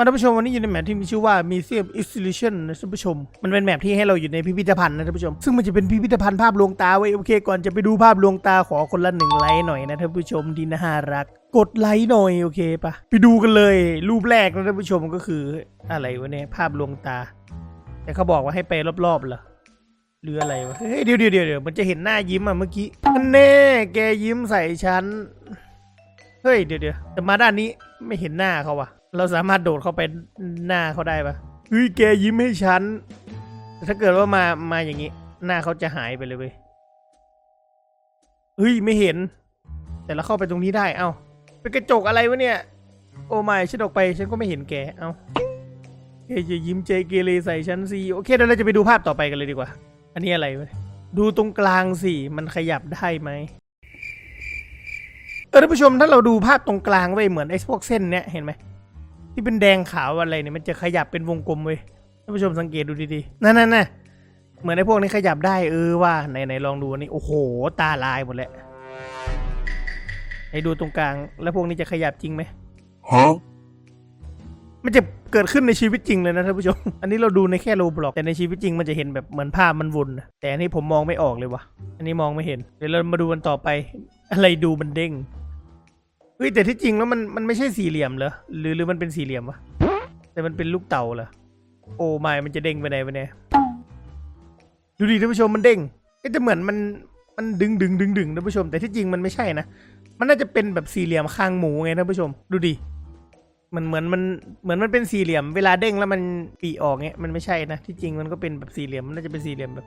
มาท่านผู้ชมวันนี้อยู่ในแมปที่มีชื่อว่า Museum Exhibition นะท่านผู้ชม มันเป็นแมปที่ให้เราอยู่ในพิพิธภัณฑ์นะท่านผู้ชม ซึ่งมันจะเป็นพิพิธภัณฑ์ภาพลวงตาไว้โอเค ก่อนจะไปดูภาพลวงตาขอคนละหนึ่งไลค์หน่อยนะท่านผู้ชมที่น่ารัก กดไลค์หน่อยโอเคปะไปดูกันเลย รูปแรกนะท่านผู้ชมก็คืออะไรวะเนี่ยภาพลวงตา แต่เขาบอกว่าให้ไปรอบๆเหรอหรืออะไรวะเฮ้ยเดี๋ยวเดี๋ยวเดี๋ยวเดี๋ยวมันจะเห็นหน้ายิ้มอะเมื่อกี้อันแน่แกยิ้มใส่ฉันเฮ้ยเดี๋ยวเดี๋ยวแต่มาด้านนี้ไม่เห็นหน้าเขาวะ เราสามารถโดดเข้าไปหน้าเขาได้ปะเฮ้ยแกยิ้มให้ฉันแต่ถ้าเกิดว่ามามาอย่างนี้ หน้าเขาจะหายไปเลยเว้ยเฮ้ยไม่เห็น แต่เราเข้าไปตรงนี้ได้ เอ้าเป็นกระจกอะไรวะเนี่ย โอ้ไม่ฉันออกไปฉันก็ไม่เห็นแก เอ้าแกจะยิ้มใจเกเรใส่ฉันสิโอเคเดี๋ยวเราจะไปดูภาพต่อไปกันเลยดีกว่า อันนี้อะไรวะดูตรงกลางสิมันขยับได้ไหมเออท่านผู้ชมถ้าเราดูภาพตรงกลางไว้ยเหมือนไอ้พวกเส้นเนี้ยเห็นไหม ที่เป็นแดงขาวอะไรเนี่ยมันจะขยับเป็นวงกลมเว้ยท่านผู้ชมสังเกตดูดีๆนั่นนั่นน่ะเหมือนไอ้พวกนี้ขยับได้เออว่าไหนไหนลองดูอันนี้โอ้โหตาลายหมดแล้วไอ้ดูตรงกลาง แล้วพวกนี้จะขยับจริงไหม Huh? มันจะเกิดขึ้นในชีวิตจริงเลยนะท่านผู้ชม อันนี้เราดูในแค่โลบล็อกแต่ในชีวิตจริงมันจะเห็นแบบเหมือนภาพมันวนนะแต่อันนี้ผมมองไม่ออกเลยวะอันนี้มองไม่เห็นเดี๋ยวเรามาดูกันต่อไป อะไรดูมันเด้ง เฮ้ยแต่ที่จริงแล้วมันมันไม่ใช่สี่เหลี่ยมเหรอหรือหรือมันเป็นสี่เหลี่ยมวะแต่มันเป็นลูกเต่าเหรอโอ้ไม่มันจะเด้งไปไหนไปเนี่ยดูดิท่านผู้ชมมันเด้งก็จะเหมือนมันมันดึงดึงดึงดึงท่านผู้ชม แต่ที่จริงมันไม่ใช่นะมันน่าจะเป็นแบบสี่เหลี่ยมคางหมูไงท่านผู้ชม ดูดิมันเหมือนมันเหมือนมันเป็นสี่เหลี่ยม เวลาเด้งแล้วมันปีออกเงี้ยมันไม่ใช่นะที่จริงมันก็เป็นแบบสี่เหลี่ยมมันน่าจะเป็นสี่เหลี่ยมแบบ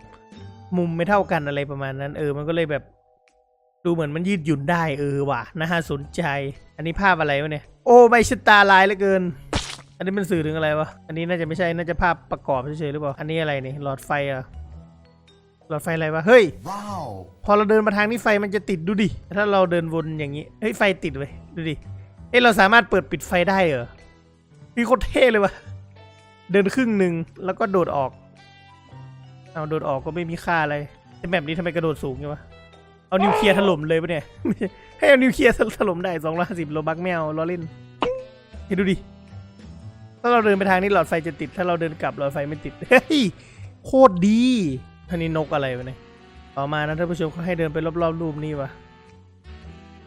มุมไม่เท่ากันอะไรประมาณนั้น เออมันก็เลยแบบ ดูเหมือนมันยืดหยุ่นได้เออว่ะน่าสนใจ อันนี้ภาพอะไรวะเนี่ย โอ้ใบชะตาลายเหลือเกิน อันนี้มันสื่อถึงอะไรวะ อันนี้น่าจะไม่ใช่ น่าจะภาพประกอบเฉยๆหรือเปล่า อันนี้อะไรนี่หลอดไฟเหรอะหลอดไฟอะไรวะ เฮ้ย Wow. พอเราเดินมาทางนี้ไฟมันจะติดดูดิ ถ้าเราเดินวนอย่างนี้ เฮ้ยไฟติดเว้ยดูดิ เอ้ยเราสามารถเปิดปิดไฟได้เหรอนี่โคตรเท่เลยวะเดินครึ่งหนึ่งแล้วก็โดดออก เอาโดดออกก็ไม่มีค่าอะไรแต่แบบนี้ทำไมกระโดดสูงจังวะ เอานิวเคลียร์ถล่มเลยปะเนี่ยไม่ใช่ให้เอานิวเคลียร์ถล่มได้สองร้อยห้าสิบโลบักแมวล้อเล่นเฮ้ยดูดิ ถ้าเราเดินไปทางนี้หลอดไฟจะติด ถ้าเราเดินกลับหลอดไฟไม่ติด เฮ้ย โคตรดีท่านี้นกอะไรวะเนี่ย ต่อมานะท่านผู้ชมเขาให้เดินไปรอบๆรูปนี้วะ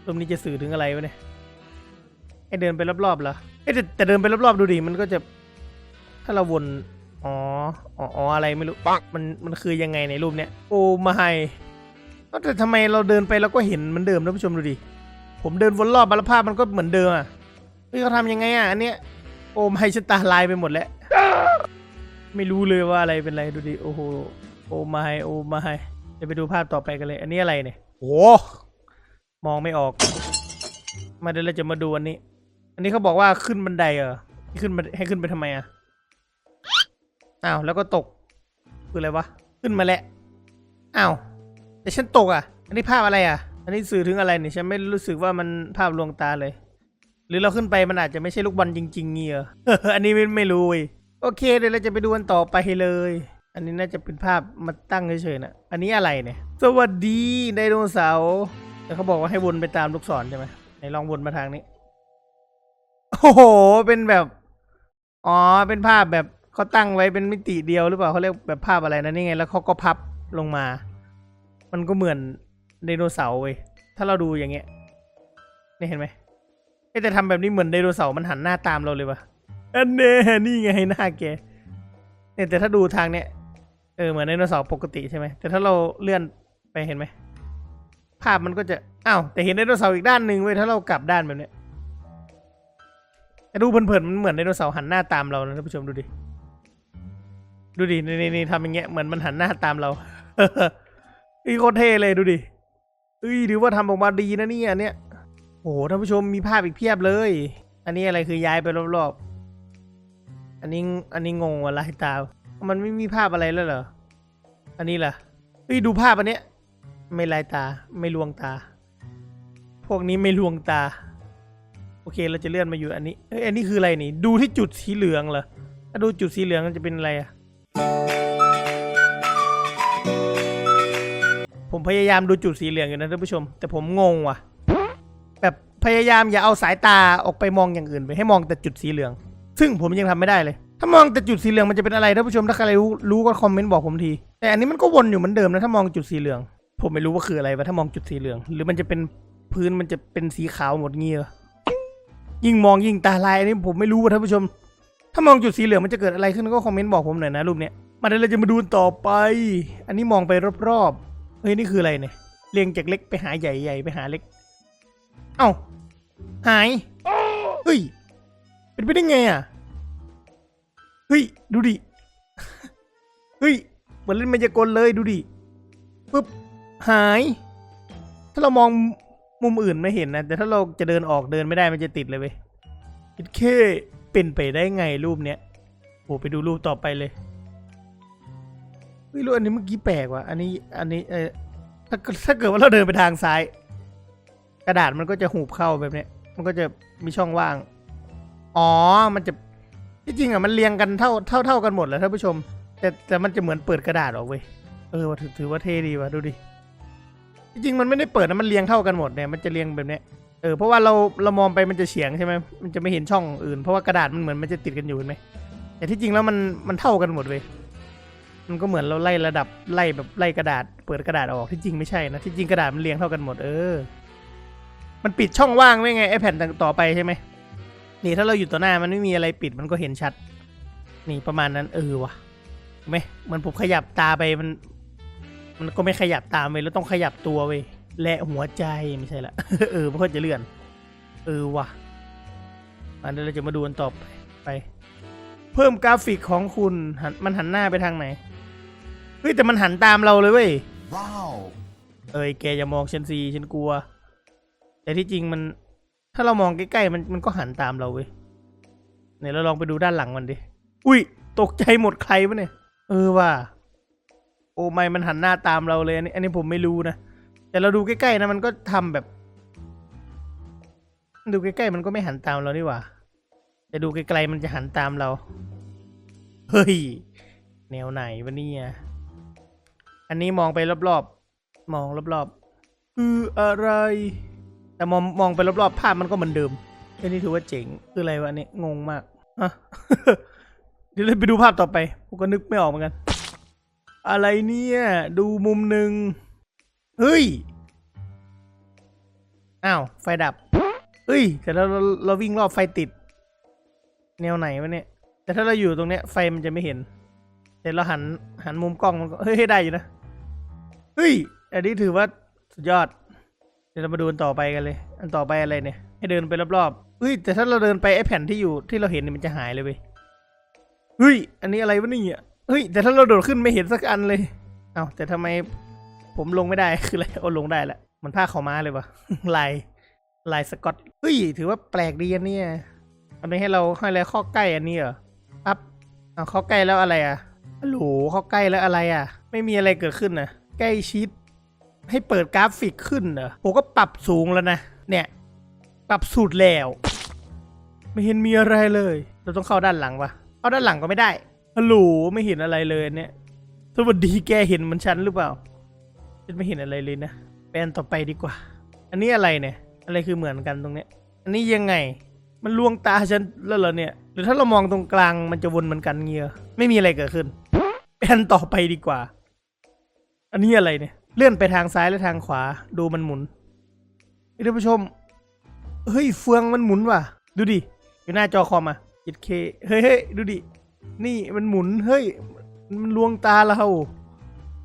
รูปนี้จะสื่อถึงอะไรวะเนี่ย ให้เดินไปรอบๆเหรอเอ้ยแต่แต่เดินไปรอบๆดูดิ มันก็จะ ถ้าเราวน อ๋อ อ๋ออ๋ออะไรไม่รู้ปังมัน มันคือยังไงในรูปเนี้ย โอ้ไม่ เอ้าแต่ทำไมเราเดินไปเราก็เห็นเหมือนเดิมท่านผู้ชมดูดิ ผมเดินวนรอบมาแล้วภาพมันก็เหมือนเดิมอะเฮ้ยเขาทำยังไงอะอันเนี้ย โอ้ไม่ฉันตาลายไปหมดแล้ว ไม่รู้เลยว่าอะไรเป็นอะไรดูดิ โอ้โห โอ้ไม่โอ้ไม่เดี๋ยวไปดูภาพต่อไปกันเลย อันนี้อะไรเนี่ย โอ้มองไม่ออก มาเดี๋ยวเราจะมาดูอันนี้ อันนี้เขาบอกว่าขึ้นบันไดเหรอให้ขึ้นมาให้ขึ้นไปทำไมอะ อ้าวแล้วก็ตก คืออะไรวะ ขึ้นมาแล้ว อ้าว แต่ฉันตกอะ อันนี้ภาพอะไรอะ อันนี้สื่อถึงอะไรเนี่ยฉันไม่รู้สึกว่ามันภาพลวงตาเลย หรือเราขึ้นไปมันอาจจะไม่ใช่ลูกบอลจริงๆเงี้ยอันนี้ไม่ไม่รู้เว้ยโอเคเดี๋ยวเราจะไปดูกันต่อไปเลย อันนี้น่าจะเป็นภาพมาตั้งเฉยๆนะ อันนี้อะไรเนี่ย สวัสดีไดโนเสาร์แต่เขาบอกว่าให้วนไปตามลูกศรใช่ไหมไหนลองวนมาทางนี้ โอ้โห เป็นแบบ อ๋อ เป็นภาพแบบเขาตั้งไว้เป็นมิติเดียวหรือเปล่าเขาเรียกแบบภาพอะไรนะนี่ไง แล้วเขาก็พับลงมา มันก็เหมือนไดโนเสาร์เว้ย ถ้าเราดูอย่างเงี้ย นี่เห็นไหมเอ๊ะแต่ทำแบบนี้เหมือนไดโนเสาร์มันหันหน้าตามเราเลยวะอันเน่นี่ไงหน้าแก เนี่ยแต่ถ้าดูทางเนี้ย เออเหมือนไดโนเสาร์ปกติใช่ไหม แต่ถ้าเราเลื่อนไปเห็นไหม ภาพมันก็จะ อ้าว แต่เห็นไดโนเสาร์อีกด้านหนึ่งเว้ย ถ้าเรากลับด้านแบบเนี้ยแต่ดูเพลินๆมันเหมือนไดโนเสาร์หันหน้าตามเรานะท่านผู้ชมดูดิ ดูดิ นี่นี่ทำอย่างเงี้ย เหมือนมันหันหน้าตามเรา นี่โคตรเท่เลยดูดิเอ้ยถือว่าทำออกมาดีนะเนี่ยอันเนี้ยโอ้โหท่านผู้ชมมีภาพอีกเพียบเลย อันนี้อะไรคือย้ายไปรอบๆ อันนี้อันนี้งงว่ะลายตา มันไม่มีภาพอะไรแล้วเหรอ อันนี้ล่ะเฮ้ยดูภาพอันเนี้ย ไม่ลายตาไม่ลวงตา พวกนี้ไม่ลวงตา โอเคเราจะเลื่อนมาอยู่อันนี้เอ้ยอันนี้คืออะไรนี่ ดูที่จุดสีเหลืองเหรอถ้าดูจุดสีเหลืองมันจะเป็นอะไรอะ ผมพยายามดูจุดสีเหลืองอยู่นะท่านผู้ชม แต่ผมงงว่ะ แบบพยายามอย่าเอาสายตาออกไปมองอย่างอื่นไปให้มองแต่จุดสีเหลือง ซึ่งผมยังทำไม่ได้เลย ถ้ามองแต่จุดสีเหลืองมันจะเป็นอะไรท่านผู้ชมถ้าใครรู้รู้ก็คอมเมนต์บอกผมที แต่อันนี้มันก็วนอยู่เหมือนเดิมนะถ้ามองจุดสีเหลือง ผมไม่รู้ว่าคืออะไรวะถ้ามองจุดสีเหลือง หรือมันจะเป็นพื้นมันจะเป็นสีขาวหมดเงี้ยยิ่งมองยิ่งตาลายอันนี้ผมไม่รู้ว่าท่านผู้ชม ถ้ามองจุดสีเหลืองมันจะเกิดอะไรขึ้นก็คอมเมนต์บอกผมหน่อยนะรูปเนี้ยมาเดี๋ยวเราจะมาดูต่อไป อันนี้มองไปรอบๆ เฮ้ย นี่คืออะไรเนี่ย เรียงจากเล็กไปหาใหญ่ใหญ่ไปหาเล็ก เอ้า หาย เฮ้ย เป็นไปได้ไงอะ เฮ้ย ดูดิ เฮ้ย เหมือนเล่นมายากลเลยดูดิปุ๊บ หาย ถ้าเรามองมุมอื่นไม่เห็นนะ แต่ถ้าเราจะเดินออกเดินไม่ได้มันจะติดเลยเว้ยคิดแค่เป็นไปได้ไงรูปเนี้ยโหไปดูรูปต่อไปเลย เฮ้ยรูปอันนี้เมื่อกี้แปลกว่ะ อันนี้ อันนี้ เออถ้าถ้าเกิดว่าเราเดินไปทางซ้าย กระดาษมันก็จะหูบเข้าแบบเนี้ย มันก็จะมีช่องว่าง อ๋อ มันจะที่จริงอะมันเรียงกันเท่าเท่าเท่ากันหมดแหล้วท่านผู้ชม แต่แต่มันจะเหมือนเปิดกระดาษออกเว้ย เออว่าถือถือว่าเท่ดีว่ะดูดิ จริงมันไม่ได้เปิดนะมันเรียงเท่ากันหมดเนี่ยมันจะเรียงแบบเนี้ย เออเพราะว่าเราเรามองไปมันจะเฉียงใช่ไหมมันจะไม่เห็นช่องอื่น เพราะว่ากระดาษมันเหมือนมันจะติดกันอยู่เห็นไหมแต่ที่จริงแล้วมันมันเท่ากันหมดเว้ย มันก็เหมือนเราไล่ระดับไล่แบบไล่กระดาษ เปิดกระดาษออกที่จริงไม่ใช่นะที่จริงกระดาษมันเรียงเท่ากันหมดเออ มันปิดช่องว่างไว้ไงไอแผ่นต่อไปใช่ไหมนี่ถ้าเราอยู่ต่อหน้ามันไม่มีอะไรปิดมันก็เห็นชัด นี่ประมาณนั้นเออวะไหมเหมันผมขยับตาไปมัน มันก็ไม่ขยับตามไปแล้วต้องขยับตัวเว้ยและหัวใจไม่ใช่ละเออมันก็จะเลื่อน เออวะอันนี้เราจะมาดูกันต่อไปไปเพิ่มกราฟิกของคุณหันมันหันหน้าไปทางไหน เฮ้ยแต่มันหันตามเราเลยเว้ย Wow. เอ้ยแกอย่ามองฉันซีฉันกลัว แต่ที่จริงมัน ถ้าเรามองใกล้ๆมันมันก็หันตามเราเว้ยเนี่ยเราลองไปดูด้านหลังมันดิ อุ้ย ตกใจหมดใครวะเนี่ย เออว่า โอ้ไม่มันหันหน้าตามเราเลยอันนี้อันนี้ผมไม่รู้นะ แต่เราดูใกล้ๆนะมันก็ทำแบบ ดูใกล้ๆมันก็ไม่หันตามเรานี่หว่า แต่ดูไกลๆมันจะหันตามเรา เฮ้ย แนวไหนวะเนี่ย อันนี้มองไปรอบๆ มองรอบๆ คืออะไร แต่มองมองไปรอบๆ ภาพมันก็เหมือนเดิมอันนี้ถือว่าเจ๋ง คืออะไรวะเนี่ยงงมากอะเดี๋ยวไปดูภาพต่อไปผมก็นึกไม่ออกเหมือนกัน อะไรเนี่ย ดูมุมหนึ่งเฮ้ย อ้าว ไฟดับ เฮ้ย แต่เราเราเราวิ่งรอบไฟติด แนวไหนวะเนี่ย แต่ถ้าเราอยู่ตรงเนี้ยไฟมันจะไม่เห็น แต่เราหันหันมุมกล้องมันก็เฮ้ยได้อยู่นะ เฮ้ย อันนี้ถือว่าสุดยอด เดี๋ยวเรามาดูอันต่อไปกันเลย อันต่อไปอะไรเนี่ย ให้เดินไปรอบๆเฮ้ย แต่ถ้าเราเดินไปไอ้แผ่นที่อยู่ที่เราเห็นเนี่ยมันจะหายเลยเว้ย เฮ้ย อันนี้อะไรวะนี่ยเฮ้ย แต่ถ้าเราโดดขึ้นไม่เห็นสักอันเลย เอ้าแต่ทำไมผมลงไม่ได้ คืออะไร โอ้ลงได้ละ มันผ้าขาวม้าเลยวะลายลายสกอต เฮ้ย ถือว่าแปลกดีอันนี้อันนี้ให้เราให้อะไรข้อใกล้อันนี้เหรอปั๊บเอาข้าใกล้แล้วอะไรอะฮัลโหลข้าใกล้แล้วอะไรอะ ไม่มีอะไรเกิดขึ้นนะ ใกล้ชิด ให้เปิดกราฟิกขึ้นเหรอผมก็ปรับสูงแล้วนะ เนี่ย ปรับสุดแล้ว ไม่เห็นมีอะไรเลย เราต้องเข้าด้านหลังปะเอาด้านหลังก็ไม่ได้ฮัลโหลไม่เห็นอะไรเลยเนี่ยสวัสดีแกเห็นเหมันฉันหรือเปล่าฉันไม่เห็นอะไรเลยนะแปลนต่อไปดีกว่า อันนี้อะไรเนี่ย อะไรคือเหมือนกันตรงเนี้ย อันนี้ยังไง มันลวงตาฉันแล้วเหรอเนี่ย หรือถ้าเรามองตรงกลางมันจะวนเหมือนกันเงี้ยไม่มีอะไรเกิดขึ้นแปลนต่อไปดีกว่า อันนี้อะไรเนี่ย เลื่อนไปทางซ้ายและทางขวา ดูมันหมุนท่านผู้ชม เฮ้ยเฟืองมันหมุนว่ะ ดูดิ อยู่หน้าจอคอมอะยิดเคเฮ้ยเฮ้ยดูดิ นี่มันหมุน เฮ้ย มันลวงตาเรา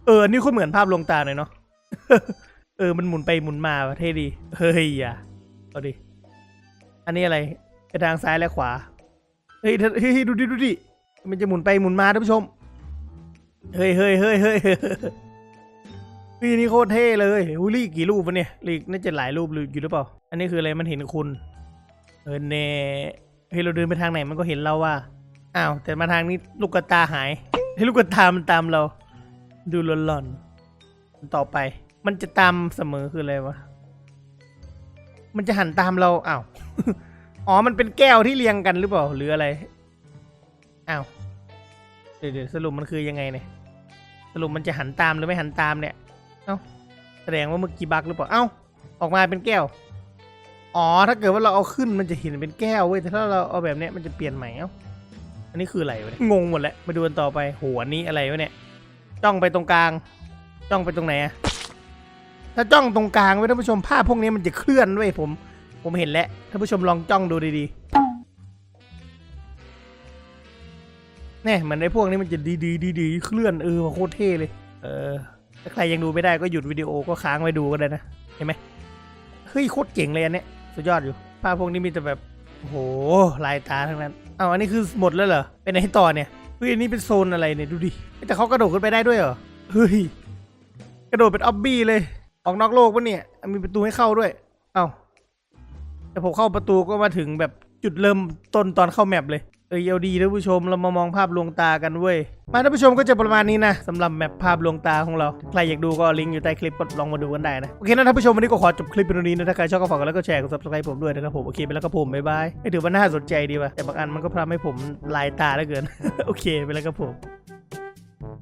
เออนนี้คนเหมือนภาพลวงตาหน่อยเนาะ เออ มันหมุนไปหมุนมาว่ะเท่ดี เฮ้ยอย่าเอาดิ อันนี้อะไรไปทางซ้ายและขวา เฮ้ยเธอเฮ้ยดูดิดูดิ มันจะหมุนไปหมุนมาท่านผู้ชม เฮ้ยเฮ้ยเฮ้ยเฮ้ย เฮ้ยเฮ้ยนี่โคตรเท่เลยอุ้ยลีกกี่รูปวะเนี่ยลีกน่าจะหลายรูปอยู่หรือเปล่า อันนี้คืออะไรมันเห็นคุณ เออเนเฮ้ยเราเดินไปทางไหนมันก็เห็นเราว่า อ้าว แต่มาทางนี้ลูกกระตาหายเฮ้ลูกกระตามันตามเรา ดูหลอนๆต่อไป มันจะตามเสมอคืออะไรวะ มันจะหันตามเรา อ้าว อ๋อ มันเป็นแก้วที่เรียงกันหรือเปล่า หรืออะไร อ้าว เดี๋ยวเดี๋ยวสรุปมันคือยังไงเนี่ย สรุปมันจะหันตามหรือไม่หันตามเนี่ย เอ้าแสดงว่าเมื่อกี้บักหรือเปล่า เอ้า ออกมาเป็นแก้ว อ๋อ ถ้าเกิดว่าเราเอาขึ้นมันจะเห็นเป็นแก้วเว้ย แต่ถ้าเราเอาแบบเนี้ยมันจะเปลี่ยนใหม่เอ้า อันนี้คืออะไรวะเนี่ยงงหมดแล้ว มาดูกันต่อไปโหอันนี้อะไรวะเนี่ย จ้องไปตรงกลาง จ้องไปตรงไหนอะถ้าจ้องตรงกลางไว้ท่านผู้ชมภาพพวกนี้มันจะเคลื่อนด้วยผม ผมเห็นแล้วท่านผู้ชมลองจ้องดูดีๆแน่เหมือนไอ้พวกนี้มันจะดีดีดีดีๆเคลื่อนเออโคตรเท่เลย เออ ถ้าใครยังดูไม่ได้ก็หยุดวิดีโอก็ค้างไว้ดูก็ได้นะ เห็นไหมเฮ้ยโคตรเจ๋งเลยอันเนี้ยสุดยอดอยู่ ภาพพวกนี้มีแต่แบบโอ้โหลายตาทั้งนั้นเอาอันนี้คือหมดแล้วเหรอเป็นไหนต่อเนี่ยเฮ้ยอันนี้เป็นโซนอะไรเนี่ยดูดิแต่เขากระโดดขึ้นไปได้ด้วยเหรอเฮ้ยกระโดดเป็นออบบี้เลย ออกนอกโลกปะเนี่ยมีประตูให้เข้าด้วย เอ้าแต่ผมเข้าประตูก็มาถึงแบบจุดเริ่มต้นตอนเข้าแมปเลย เออเอาดีท่านผู้ชมเรามามองภาพลวงตากันเว้ยมาท่านผู้ชมก็จะประมาณนี้นะสำหรับแมปภาพลวงตาของเรา ใครอยากดูก็ลิงก์อยู่ใต้คลิปกดลองมาดูกันได้นะ โอเคนะท่านผู้ชมวันนี้ก็ขอจบคลิปเป็นตรงนี้นะ ถ้าใครชอบก็ฝากกดไลค์ก็แชร์กดซับสไครป์ผมด้วยนะครับผม โอเคไปแล้วครับผม บ๊ายบายไม่ถือว่าน่าสนใจดีว่ะแต่บางอันมันก็ทำให้ผมลายตาเหลือเกิน โอเคไปแล้วครับผม